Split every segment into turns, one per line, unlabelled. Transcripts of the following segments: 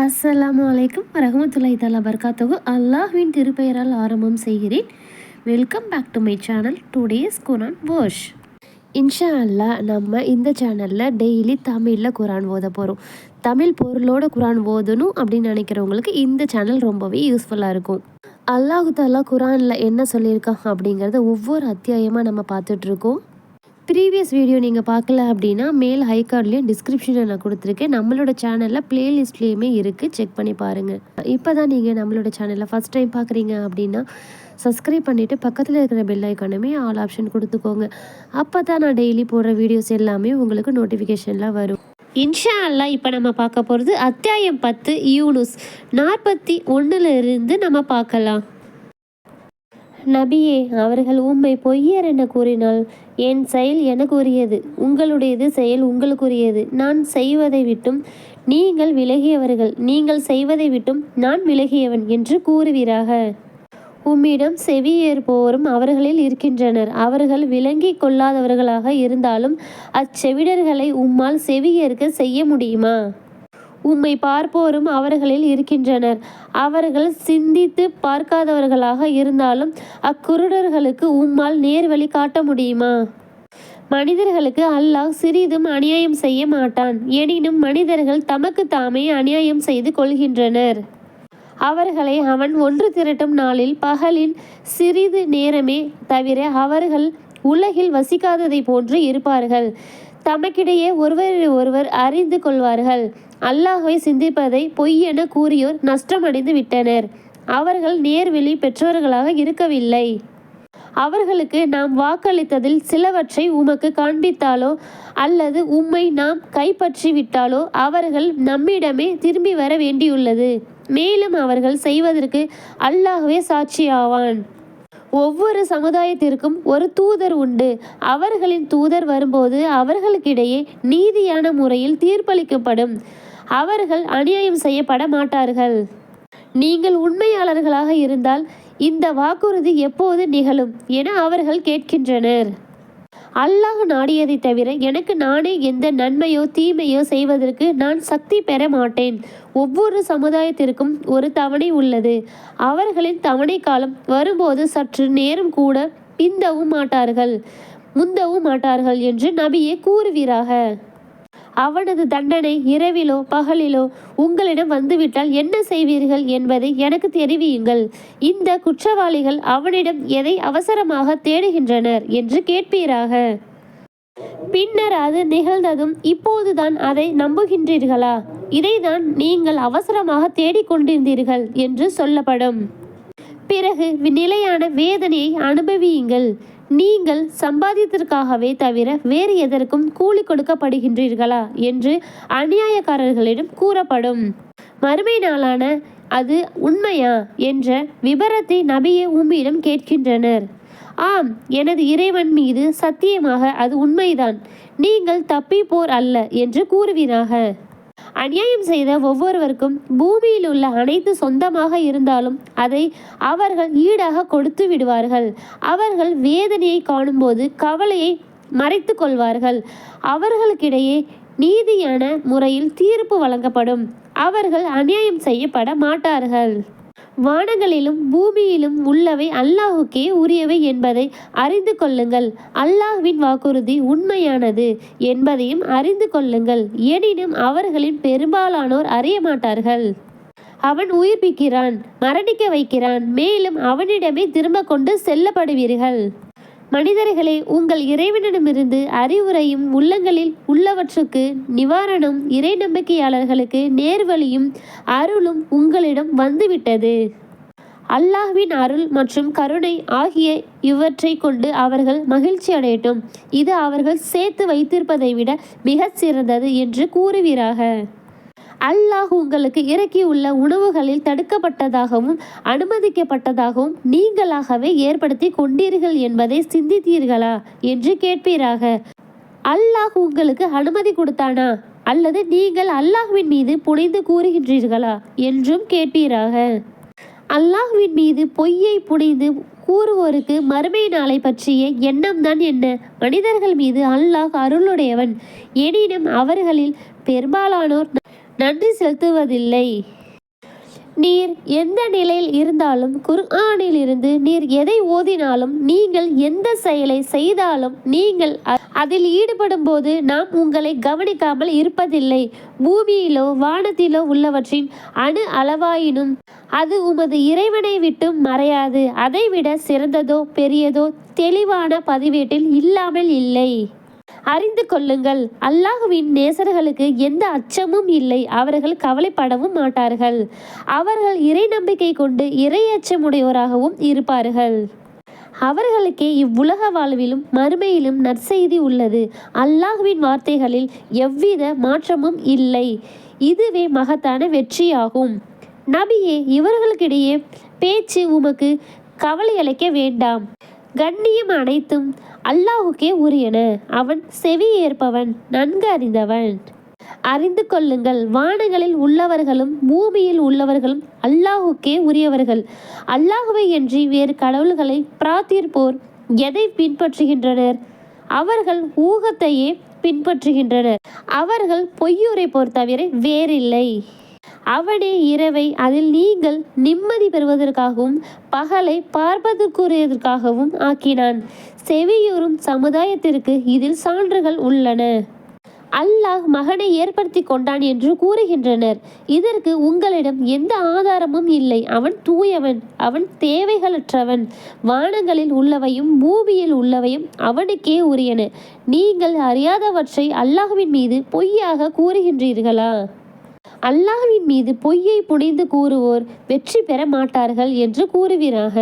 அஸ்ஸலாமு அலைக்கும் வரஹமத்துல்லாஹி தாலா பர்காத்தகு அல்லாஹ்வின் திருப்பெயரால் ஆரம்பம் செய்கிறேன். Welcome back to my channel today's Quran wash இன்ஷா அல்லாஹ் நம்ம இந்த சேனலில் டெய்லி தமிழில் குரான் ஓத போகிறோம் தமிழ் பொருளோட குரான் ஓதணும் அப்படின்னு நினைக்கிறவங்களுக்கு இந்த சேனல் ரொம்பவே யூஸ்ஃபுல்லாக இருக்கும். அல்லாஹு தாலா குரானில் என்ன சொல்லியிருக்கான் அப்படிங்கிறத ஒவ்வொரு அத்தியாயமாக நம்ம பார்த்துட்ருக்கோம் ப்ரீவியஸ் வீடியோ நீங்கள் பார்க்கல அப்படின்னா மேல் ஹை கார்ட்லேயும் டிஸ்கிரிப்ஷனில் நான் கொடுத்துருக்கேன். நம்மளோட சேனலில் ப்ளேலிஸ்ட்லேயுமே இருக்குது செக் பண்ணி பாருங்கள் இப்போ தான் நீங்கள் நம்மளோட சேனலில் ஃபஸ்ட் டைம் பார்க்குறீங்க அப்படின்னா சப்ஸ்கிரைப் பண்ணிவிட்டு பக்கத்தில் இருக்கிற பெல் ஐக்கானுமே ஆல் ஆப்ஷன் கொடுத்துக்கோங்க. அப்போ தான் நான் டெய்லி போடுற வீடியோஸ் எல்லாமே உங்களுக்கு நோட்டிஃபிகேஷன்லாம் வரும். இன்ஷா அல்லா இப்போ நம்ம பார்க்க போகிறது அத்தியாயம் பத்து யூனுஸ். நாற்பத்தி ஒன்றுல இருந்து நம்ம பார்க்கலாம். நபியே அவர்கள் உம்மை பொய்யர் என கூறினால் என் செயல் எனக்குரியது. உங்களுடையது செயல் உங்களுக்குரியது. நான் செய்வதை விட்டும் நீங்கள் விலகியவர்கள். நீங்கள் செய்வதை விட்டும் நான் விலகியவன் என்று கூறுவீராக. உம்மிடம் செவியேற்போரும் அவர்களில் இருக்கின்றனர். அவர்கள் விளங்கி கொள்ளாதவர்களாக இருந்தாலும் அச்செவிடர்களை உம்மால் செவியேற்க செய்ய முடியுமா? உம்மை பார்ப்போரும் அவர்களில் இருக்கின்றனர். அவர்கள் சிந்தித்து பார்க்காதவர்களாக இருந்தாலும் அக்குருடர்களுக்கு உம்மால் நேர்வழி காட்ட முடியுமா? மனிதர்களுக்கு அல்லாஹ் சிறிதும் அநியாயம் செய்ய மாட்டான். எனினும் மனிதர்கள் தமக்கு தாமே அநியாயம் செய்து கொள்கின்றனர். அவர்களை அவன் ஒன்று திரட்டும் நாளில் பகலின் சிறிது நேரமே தவிர அவர்கள் உலகில் வசிக்காததை போன்று இருப்பார்கள். தமக்கிடையே ஒருவரை ஒருவர் அறிந்து கொள்வார்கள். அல்லாஹை சிந்திப்பதை பொய் என கூறியோர் நஷ்டமடைந்து விட்டனர். அவர்கள் நேர்வெளி பெற்றவர்களாக இருக்கவில்லை. அவர்களுக்கு நாம் வாக்களித்ததில் சிலவற்றை உமக்கு காண்பித்தாலோ அல்லது உம்மை நாம் கைப்பற்றி விட்டாலோ அவர்கள் நம்மிடமே திரும்பி வர வேண்டியுள்ளது. மேலும் அவர்கள் செய்வதற்கு அல்லாஹ்வே சாட்சியாவான். ஒவ்வொரு சமுதாயத்திற்கும் ஒரு தூதர் உண்டு. அவர்களின் தூதர் வரும்போது அவர்களுக்கிடையே நீதியான முறையில் தீர்ப்பளிக்கப்படும். அவர்கள் அநியாயம் செய்யப்பட மாட்டார்கள். நீங்கள் உண்மையாளர்களாக இருந்தால் இந்த வாக்குறுதி எப்போது நிகழும் என அவர்கள் கேட்கின்றனர். அல்லாஹ் நாடியதை தவிர எனக்கு நானே எந்த நன்மையோ தீமையோ செய்வதற்கு நான் சக்தி பெற மாட்டேன். ஒவ்வொரு சமுதாயத்திற்கும் ஒரு தவணை உள்ளது. அவர்களின் தவணை காலம் வரும்போது சற்று நேரம் கூட பிந்தவும் மாட்டார்கள். முந்தவும் மாட்டார்கள் என்று நபியே கூறுவீராக. அவனது தண்டனை இரவிலோ பகலிலோ உங்களிடம் வந்துவிட்டால் என்ன செய்வீர்கள் என்பதை எனக்கு தெரிவியுங்கள். இந்த குற்றவாளிகள் அவனிடம் எதை அவசரமாக தேடுகின்றனர் என்று கேட்பீராக. பின்னர் அது நிகழ்ந்ததும் இப்போதுதான் அதை நம்புகின்றீர்களா? இதைதான் நீங்கள் அவசரமாக தேடிக்கொண்டிருந்தீர்கள் என்று சொல்லப்படும். பிறகு நிலையான வேதனையை அனுபவியுங்கள். நீங்கள் சம்பாதியத்திற்காகவே தவிர வேறு எதற்கும் கூலி கொடுக்கப்படுகின்றீர்களா? என்று அநியாயக்காரர்களிடம் கூறப்படும். மறுமை நாளான அது உண்மையா? என்ற விபரத்தை நபியே உம்மிடம் கேட்கின்றனர். ஆம் எனது இறைவன் மீது சத்தியமாக அது உண்மைதான். நீங்கள் தப்பிப்போர் அல்ல என்று கூறுவீராக. அநியாயம் செய்த ஒவ்வொருவருக்கும் பூமியில் உள்ள அனைத்து சொந்தமாக இருந்தாலும் அதை அவர்கள் ஈடாக கொடுத்து விடுவார்கள். அவர்கள் வேதனையை காணும்போது கவலையை மறைத்து கொள்வார்கள். அவர்களுக்கிடையே நீதியான முறையில் தீர்ப்பு வழங்கப்படும். அவர்கள் அநியாயம் செய்யப்பட மாட்டார்கள். வானங்களிலும் பூமியிலும் உள்ளவை அல்லாஹுக்கே உரியவை என்பதை அறிந்து கொள்ளுங்கள். அல்லாஹ்வின் வாக்குறுதி உண்மையானது என்பதையும் அறிந்து கொள்ளுங்கள். எனினும் அவர்களின் பெரும்பாலானோர் அறிய மாட்டார்கள். அவன் உயிர்ப்பிக்கிறான் மரணிக்க வைக்கிறான் மேலும் அவனிடமே திரும்ப கொண்டு செல்லப்படுவீர்கள். மனிதர்களே உங்கள் இறைவனிடமிருந்து அறிவுரையும் உள்ளங்களில் உள்ளவற்றுக்கு நிவாரணம் இறை நம்பிக்கையாளர்களுக்கு நேர்வழியும் அருளும் உங்களிடம் வந்துவிட்டது. அல்லாஹ்வின் அருள் மற்றும் கருணை ஆகிய இவற்றை கொண்டு அவர்கள் மகிழ்ச்சி அடையட்டும். இது அவர்கள் சேர்த்து வைத்திருப்பதை விட மிகச் சிறந்தது என்று கூறுவீராக. அல்லாஹ் உங்களுக்கு இறக்கியுள்ள உணவுகளில் தடுக்கப்பட்டதாகவும் அனுமதிக்கப்பட்டதாகவும் நீங்களாகவே ஏற்படுத்தி கொண்டீர்கள் என்பதை சிந்தித்தீர்களா என்று கேட்பீராக. அல்லாஹ் உங்களுக்கு அனுமதி கொடுத்தானா? அல்லது நீங்கள் அல்லாஹ்வின் மீது புனைந்து கூறுகின்றீர்களா என்றும் கேட்பீராக. அல்லாஹ்வின் மீது பொய்யை புனைந்து கூறுவோருக்கு மறுமை நாளை பற்றிய எண்ணம்தான் என்ன? மனிதர்கள் மீது அல்லாஹ் அருளுடையவன். எனினும் அவர்களில் பெரும்பாலானோர் நன்றி செலுத்துவதில்லை. நீர் எந்த நிலையில் இருந்தாலும் குர்ஆனில் இருந்து நீர் எதை ஓதினாலும் நீங்கள் எந்த செயலை செய்தாலும் நீங்கள் அதில் ஈடுபடும் போது நாம் உங்களை கவனிக்காமல் இருப்பதில்லை. பூமியிலோ வானத்திலோ உள்ளவற்றின் அணு அளவாயினும் அது உமது இறைவனை விட்டும் மறையாது. அதைவிட சிறந்ததோ பெரியதோ தெளிவான பதிவேட்டில் இல்லாமல் இல்லை. அறிந்து கொள்ளுங்கள். அல்லாஹுவின் நேசர்களுக்கு எந்த அச்சமும் இல்லை. அவர்கள் கவலைப்படவும் மாட்டார்கள். அவர்கள் இறை நம்பிக்கை கொண்டு இறை அச்சமுடையோராகவும் இருப்பார்கள். அவர்களுக்கே இவ்வுலக வாழ்விலும் மறுமையிலும் நற்செய்தி உள்ளது. அல்லாஹுவின் வார்த்தைகளில் எவ்வித மாற்றமும் இல்லை. இதுவே மகத்தான வெற்றியாகும். நபியே இவர்களுக்கிடையே பேச்சு உமக்கு கவலை அளிக்க வேண்டாம். கண்ணியம் அனைத்தும் அல்லாஹுக்கே உரியன. அவன் செவி ஏற்பவன் நன்கு அறிந்தவன். அறிந்து கொள்ளுங்கள் வானங்களில் உள்ளவர்களும் பூமியில் உள்ளவர்களும் அல்லாஹுக்கே உரியவர்கள். அல்லாஹுவை என்று வேறு கடவுள்களை பிரார்த்திப்போர் எதை பின்பற்றுகின்றனர்? அவர்கள் ஊகத்தையே பின்பற்றுகின்றனர். அவர்கள் பொய்யுரைப்போர் தவிர வேறில்லை. அவனே இரவை அதில் நீங்கள் நிம்மதி பெறுவதற்காகவும் பகலை பார்ப்பதற்குரியதற்காகவும் ஆக்கினான். செவியூறும் சமுதாயத்திற்கு இதில் சான்றுகள் உள்ளன. அல்லாஹ் மகனை ஏற்படுத்தி கொண்டான் என்று கூறுகின்றனர். இதற்கு உங்களிடம் எந்த ஆதாரமும் இல்லை. அவன் தூயவன் அவன் தேவைகளற்றவன். வானங்களில் உள்ளவையும் பூமியில் உள்ளவையும் அவனுக்கே உரியன. நீங்கள் அறியாதவற்றை அல்லாஹுவின் மீது பொய்யாக கூறுகின்றீர்களா? அல்லாஹ்வின் மீது பொய்யை புனைந்து கூறுவோர் வெற்றி பெற மாட்டார்கள் என்று கூறுவீராக.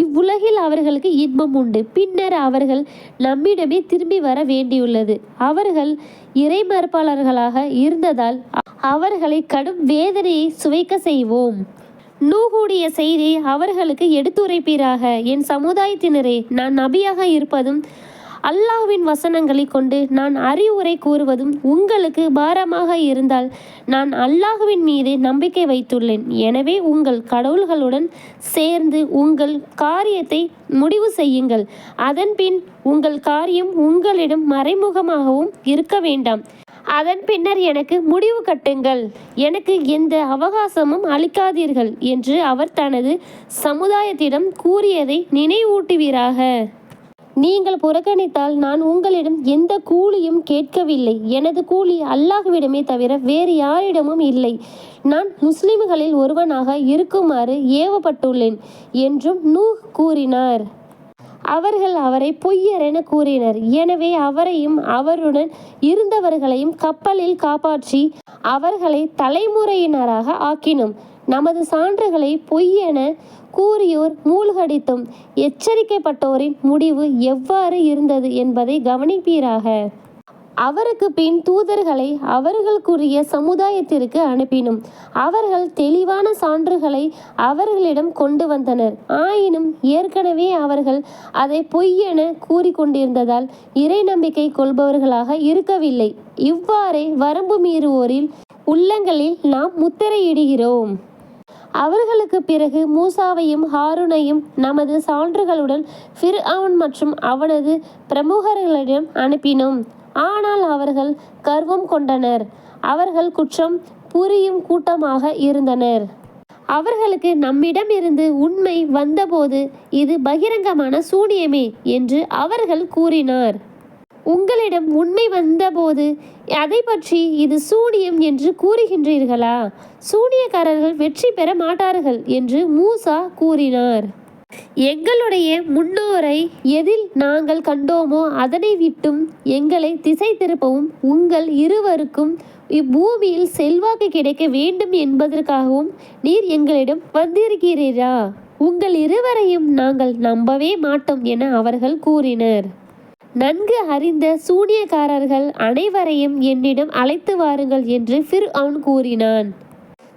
இவ்வுலகில் அவர்களுக்கு இன்பம் உண்டு. பின்னர் அவர்கள் நம்மிடமே திரும்பி வர வேண்டியுள்ளது. அவர்கள் இறைமறுப்பாளர்களாக இருந்ததால் அவர்களை கடும் வேதனையை சுவைக்க செய்வோம். நூகூடிய செய்தி அவர்களுக்கு எடுத்துரைப்பீராக. என் சமுதாயத்தினரே நான் நபியாக இருப்பதும் அல்லாவின் வசனங்களை கொண்டு நான் அறிவுரை கூறுவதும் உங்களுக்கு பாரமாக இருந்தால் நான் அல்லாஹுவின் மீது நம்பிக்கை வைத்துள்ளேன். எனவே உங்கள் கடவுள்களுடன் சேர்ந்து உங்கள் காரியத்தை முடிவு செய்யுங்கள். அதன்பின் உங்கள் காரியம் உங்களிடம் மறைமுகமாகவும் இருக்க வேண்டாம். அதன் பின்னர் எனக்கு முடிவு கட்டுங்கள். எனக்கு எந்த அவகாசமும் அளிக்காதீர்கள் என்று அவர் தனது சமுதாயத்திடம் கூறியதை நினைவூட்டுவீராக. நீங்கள் புறக்கணித்தால் நான் உங்களிடம் எந்த கூலியும் கேட்கவில்லை. எனது கூலி அல்லாஹ்விடமே தவிர வேறு யாரிடமும் இல்லை. நான் முஸ்லிம்களில் ஒருவனாக இருக்குமாறு ஏவப்பட்டுள்ளேன் என்றும் நூஹ் கூறினார். அவர்கள் அவரை பொய்யரென கூறினர். எனவே அவரையும் அவருடன் இருந்தவர்களையும் கப்பலில் காப்பாற்றி அவர்களை தலைமுறையினராக ஆக்கினோம். நமது சான்றுகளை பொய்யென கூறியோர் மூழ்கடித்தும். எச்சரிக்கப்பட்டோரின் முடிவு எவ்வாறு இருந்தது என்பதை கவனிப்பீராக. அவருக்கு பின் தூதர்களை அவர்களுக்குரிய சமுதாயத்திற்கு அனுப்பினோம் அவர்கள் தெளிவான சான்றுகளை அவர்களிடம் கொண்டு வந்தனர். ஆயினும் ஏற்கனவே அவர்கள் அதை பொய்யென கூறிக்கொண்டிருந்ததால் இறை நம்பிக்கை கொள்பவர்களாக இருக்கவில்லை. இவ்வாறே வரம்பு மீறுவோரில் உள்ளங்களில் நாம் முத்திரையிடுகிறோம். அவர்களுக்கு பிறகு மூசாவையும் ஹாருனையும் நமது சான்றுகளுடன் ஃபிர்அவுன் மற்றும் அவனது பிரமுகர்களிடம் அனுப்பினோம். ஆனால் அவர்கள் கர்வம் கொண்டனர். அவர்கள் குற்றம் புரியும் கூட்டமாக இருந்தனர். அவர்களுக்கு நம்மிடமிருந்து உண்மை வந்தபோது இது பகிரங்கமான சூனியமே என்று அவர்கள் கூறினார். உங்களிடம் உண்மை வந்தபோது அதை பற்றி இது சூனியம் என்று கூறுகின்றீர்களா? சூனியக்காரர்கள் வெற்றி பெற மாட்டார்கள் என்று மூசா கூறினார். எங்களுடைய முன்னோரை எதில் நாங்கள் கண்டோமோ அதனை விட்டும் எங்களை திசை திருப்பவும் உங்கள் இருவருக்கும் இப்பூமியில் செல்வாக்கு கிடைக்க வேண்டும் என்பதற்காகவும் நீர் எங்களிடம் வந்திருக்கிறீரா? உங்கள் இருவரையும் நாங்கள் நம்பவே மாட்டோம் என அவர்கள் கூறினர். நன்கு அறிந்த சூனியக்காரர்கள் அனைவரையும் என்னிடம் அழைத்து வாருங்கள் என்று ஃபிர் அவன் கூறினான்.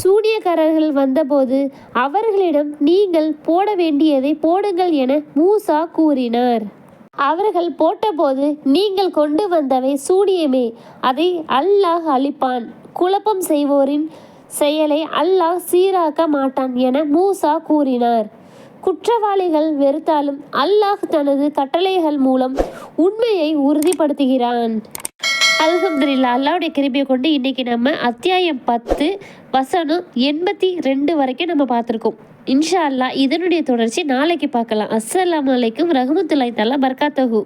சூனியக்காரர்கள் வந்தபோது அவர்களிடம் நீங்கள் போட வேண்டியதை போடுங்கள் என மூசா கூறினார். அவர்கள் போட்டபோது நீங்கள் கொண்டு வந்தவை சூனியமே அதை அல்லாஹ் அழிப்பான். குழப்பம் செய்வோரின் செயலை அல்லாஹ் சீராக்க மாட்டான் என மூசா கூறினார். குற்றவாளிகள் வெறுத்தாலும் அல்லாஹ் தனது கட்டளைகள் மூலம் உண்மையை உறுதிப்படுத்துகிறான். அல்ஹம்துலில்லா அல்லாவுடைய கிருபியை கொண்டு இன்றைக்கி நம்ம அத்தியாயம் பத்து வசனம் எண்பத்தி ரெண்டு வரைக்கும் நம்ம பார்த்துருக்கோம். இன்ஷா அல்லாஹ் இதனுடைய தொடர்ச்சி நாளைக்கு பார்க்கலாம். அஸ்ஸலாம் அலைக்கும் ரஹமத்துல்லாய் தலா பர்காத்தஹூ.